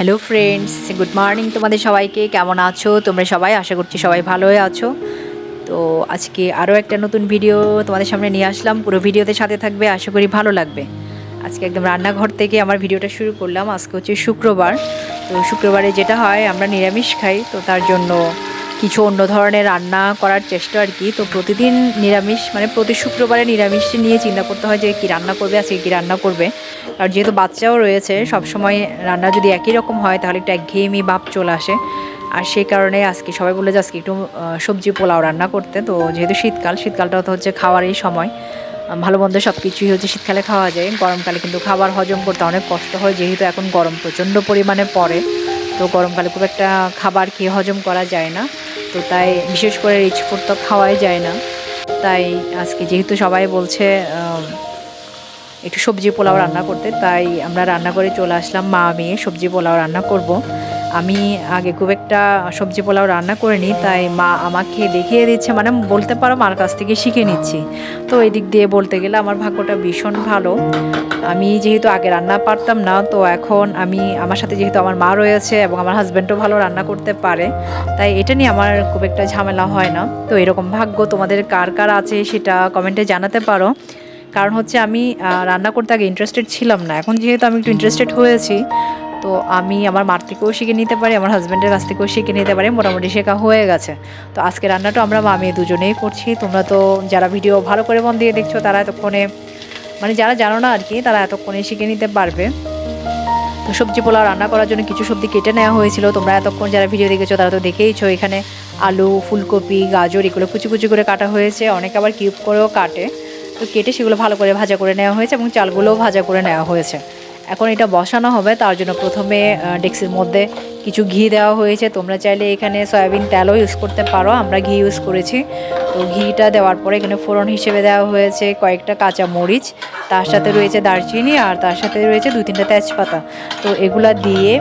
Hello friends good morning তোমাদের সবাইকে। কেমন আছো? তোমরা সবাই? আশা করছি সবাই ভালোই আছো। তো আজকে আরও একটা নতুন ভিডিও তোমাদের সামনে নিয়ে আসলাম। পুরো ভিডিওতে সাথে থাকবে, আশা করি ভালো লাগবে। আজকে একদম রান্নাঘর থেকে আমার ভিডিওটা শুরু করলাম। আজকে হচ্ছে শুক্রবার। তো শুক্রবারে যেটা হয়, আমরা নিরামিষ খাই। তো তার জন্য কিছু অন্য ধরনের রান্না করার চেষ্টা আর কি। তো প্রতিদিন নিরামিষ মানে প্রতি শুক্রবারে নিরামিষ নিয়ে চিন্তা করতে হয় যে কী রান্না করবে, আজকে কী রান্না করবে। আর যেহেতু বাচ্চাও রয়েছে সব সময় রান্না যদি একই রকম হয়, তাহলে একটা একঘেয়েমি ভাব চলে আসে। আর সেই কারণে আজকে সবাই বলে যে আজকে একটু সবজি পোলাও রান্না করতে। তো যেহেতু শীতকাল শীতকালটা তো হচ্ছে খাওয়ারই সময়। ভালো মন্দ সব কিছুই হচ্ছে শীতকালে খাওয়া যায়। গরমকালে কিন্তু খাবার হজম করতে অনেক কষ্ট হয়, যেহেতু এখন গরম প্রচণ্ড পরিমাণে পড়ে। তো গরমকালে খুব একটা খাবার খেয়ে হজম করা যায় না। তো তাই বিশেষ করে রিচ ফুড তো খাওয়াই যায় না। তাই আজকে যেহেতু সবাই বলছে একটু সবজি পোলাও রান্না করতে, তাই আমরা রান্না করে চলে আসলাম, মা মেয়ে সবজি পোলাও রান্না করব। আমি আগে খুব একটা সবজি পোলাও রান্না করিনি, তাই মা আমাকে দেখিয়ে দিচ্ছে মানে বলতে পারো মার কাছ থেকে শিখে নিচ্ছি। তো এই দিক দিয়ে বলতে গেলে আমার ভাগ্যটা ভীষণ ভালো। আমি যেহেতু আগে রান্না পারতাম না, তো এখন আমি, আমার সাথে যেহেতু আমার মা রয়েছে এবং আমার হাজব্যান্ডও ভালো রান্না করতে পারে, তাই এটা নিয়ে আমার খুব একটা ঝামেলা হয় না। তো এরকম ভাগ্য তোমাদের কার কার আছে সেটা কমেন্টে জানাতে পারো। কারণ হচ্ছে আমি রান্না করতে আগে ইন্টারেস্টেড ছিলাম না, এখন যেহেতু আমি একটু ইন্টারেস্টেড হয়েছি তো আমি আমার মার থেকেও শিখে নিতে পারি, আমার হাজব্যান্ডের কাছ থেকেও শিখে নিতে পারি, মোটামুটি শেখা হয়ে গেছে। তো আজকে রান্নাটা আমরা মামি দুজনেই করছি। তোমরা তো যারা ভিডিও ভালো করে মন দিয়ে দেখছ, তারা এতক্ষণে মানে যারা জানো না আর কি, তারা এতক্ষণে শিখে নিতে পারবে। তো সবজি পোলাও রান্না করার জন্য কিছু সবজি কেটে নেওয়া হয়েছিল। তোমরা এতক্ষণ যারা ভিডিও দেখেছ, তারা তো দেখেইছো, এখানে আলু, ফুলকপি, গাজর, এগুলো কুচি কুচি করে কাটা হয়েছে। অনেক আবার কিউব করেও কাটে। তো কেটে সেগুলো ভালো করে ভাজা করে নেওয়া হয়েছে এবং চালগুলোও ভাজা করে নেওয়া হয়েছে। এখন এটা বসানো হবে, তার জন্য প্রথমে ডেক্সির মধ্যে কিছু ঘি দেওয়া হয়েছে। তোমরা চাইলে এখানে সয়াবিন তেলও ইউজ করতে পারো, আমরা ঘি ইউজ করেছি। তো ঘিটা দেওয়ার পরে এখানে ফোড়ন হিসেবে দেওয়া হয়েছে কয়েকটা কাঁচা মরিচ, তার সাথে রয়েছে দারচিনি আর তার সাথে রয়েছে দু তিনটা তেজপাতা। তো এগুলা দিয়ে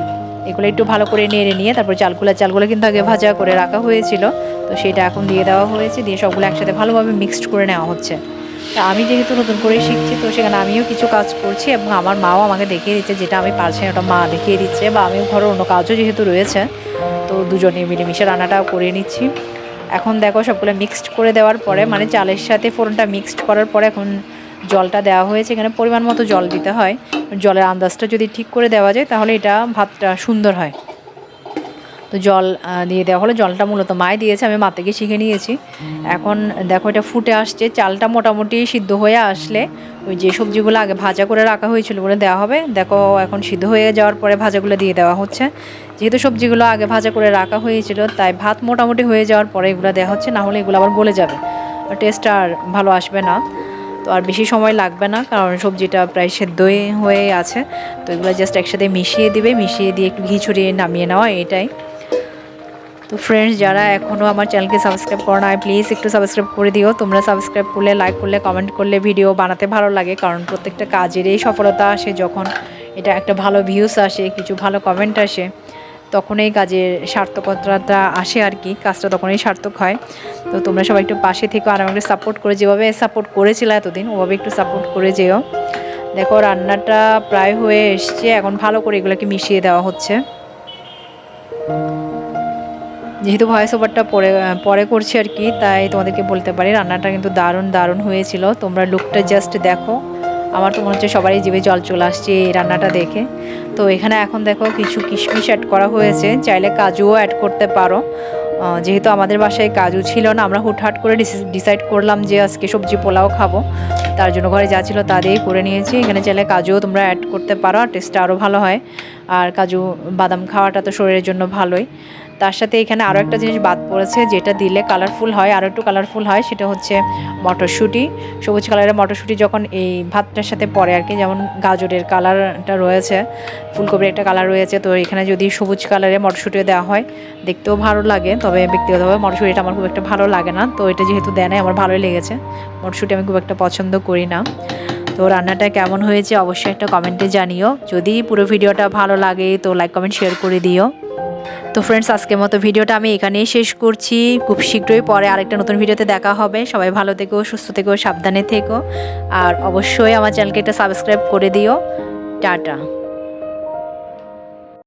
এগুলো একটু ভালো করে নেড়ে নিয়ে তারপর চালগুলো চালগুলো কিন্তু আগে ভাজা করে রাখা হয়েছিল। তো সেটা এখন দিয়ে দেওয়া হয়েছে, দিয়ে সবগুলো একসাথে ভালোভাবে মিক্সড করে নেওয়া হচ্ছে। আমি যেহেতু নতুন করে শিখছি, তো সেখানে আমিও কিছু কাজ করছি এবং আমার মাও আমাকে দেখিয়ে দিচ্ছে যেটা আমি পারছি না, ওটা মা দেখিয়ে দিচ্ছে বা আমিও ঘরের অন্য কাজও যেহেতু রয়েছে, তো দুজনে মিলেমিশে রান্নাটাও করে নিচ্ছি। এখন দেখো সবগুলো মিক্সড করে দেওয়ার পরে মানে চালের সাথে ফোড়নটা মিক্সড করার পরে এখন জলটা দেওয়া হয়েছে, এখানে পরিমাণ মতো জল দিতে হয়। জলের আন্দাজটা যদি ঠিক করে দেওয়া যায়, তাহলে এটা ভাতটা সুন্দর হয়। তো জল দিয়ে দেওয়া হলো। জলটা মূলত মায় দিয়েছে, আমি মা থেকে শিখে নিয়েছি। এখন দেখো এটা ফুটে আসছে, চালটা মোটামুটি সিদ্ধ হয়ে আসলে ওই যে সবজিগুলো আগে ভাজা করে রাখা হয়েছিল বলে দেওয়া হবে। দেখো, এখন সিদ্ধ হয়ে যাওয়ার পরে ভাজাগুলো দিয়ে দেওয়া হচ্ছে। যেহেতু সবজিগুলো আগে ভাজা করে রাখা হয়েছিল, তাই ভাত মোটামুটি হয়ে যাওয়ার পরে এগুলো দেওয়া হচ্ছে, না হলে এগুলো আবার গলে যাবে। টেস্টটা আর ভালো আসবে না। তো আর বেশি সময় লাগবে না, কারণ সবজিটা প্রায় সেদ্ধই হয়ে আছে। তো এগুলো জাস্ট একসাথে মিশিয়ে দিবে, মিশিয়ে দিয়ে একটু ঘি ছড়িয়ে নামিয়ে নেওয়া, এটাই। তো ফ্রেন্ডস যারা এখনও আমার চ্যানেলকে সাবস্ক্রাইব করো না প্লিজ একটু সাবস্ক্রাইব করে দিও। তোমরা সাবস্ক্রাইব করলে লাইক করলে কমেন্ট করলে ভিডিও বানাতে ভালো লাগে, কারণ প্রত্যেকটা কাজেরই সফলতা আসে যখন এটা একটা ভালো ভিউস আসে, কিছু ভালো কমেন্ট আসে, তখন এই কাজের সার্থকতাটা আসে আর কি, কাজটা তখনই সার্থক হয়। তো তোমরা সবাই একটু পাশে থেকে আর আমাকে সাপোর্ট করে, যেভাবে সাপোর্ট করেছিলে এতদিন, ওভাবে একটু সাপোর্ট করে যেও। দেখো, রান্নাটা প্রায় হয়ে এসছে, এখন ভালো করে এগুলোকে মিশিয়ে দেওয়া হচ্ছে। যেহেতু ভয়েস ওভারটা পরে পরে করছি আর কি তাই তোমাদেরকে বলতে পারি রান্নাটা কিন্তু দারুণ দারুণ হয়েছিল। তোমরা লুকটা জাস্ট দেখো। আমার তো মনে হচ্ছে সবারই জিভে জল চলে আসছে এই রান্নাটা দেখে। তো এখানে এখন দেখো কিছু কিশমিশ অ্যাড করা হয়েছে। চাইলে কাজুও অ্যাড করতে পারো। যেহেতু আমাদের বাসায় কাজু ছিল না আমরা হুটহাট করে ডিসাইড করলাম যে আজকে সবজি পোলাও খাব। তার জন্য ঘরে যা ছিল তা দিয়েই করে নিয়েছি। এখানে চাইলে কাজুও তোমরা অ্যাড করতে পারো আর টেস্টটা আরও ভালো হয়। আর কাজু বাদাম খাওয়াটা তো শরীরের জন্য ভালোই। তার সাথে এখানে আরও একটা জিনিস বাদ পড়েছে, যেটা দিলে কালারফুল হয় আরও একটু কালারফুল হয়, সেটা হচ্ছে মটরশুঁটি। সবুজ কালারের মটরশুঁটি যখন এই ভাতটার সাথে পড়ে আর কি, যেমন গাজরের কালারটা রয়েছে, ফুলকপির একটা কালার রয়েছে, তো এখানে যদি সবুজ কালারের মটরশুঁটিও দেওয়া হয়, দেখতেও ভালো লাগে, তবে ব্যক্তিগতভাবে মটরশুঁটিটা আমার খুব একটা ভালো লাগে না, তো এটা যেহেতু দেয় নাই, আমার ভালোই লেগেছে। মটরশুঁটি আমি খুব একটা পছন্দ করি না। তো রান্নাটা কেমন হয়েছে অবশ্যই একটা কমেন্টে জানিও। যদি পুরো ভিডিওটা ভালো লাগে, তো লাইক কমেন্ট শেয়ার করে দিও। তো ফ্রেন্ডস আজকের মতো ভিডিওটা আমি এখানেই শেষ করছি। খুব শীঘ্রই পরে আরেকটা নতুন ভিডিওতে দেখা হবে। সবাই ভালো থেকো, সুস্থ থেকো, সাবধানে থেকো। আর অবশ্যই আমার চ্যানেলকে একটা সাবস্ক্রাইব করে দিও। টাটা।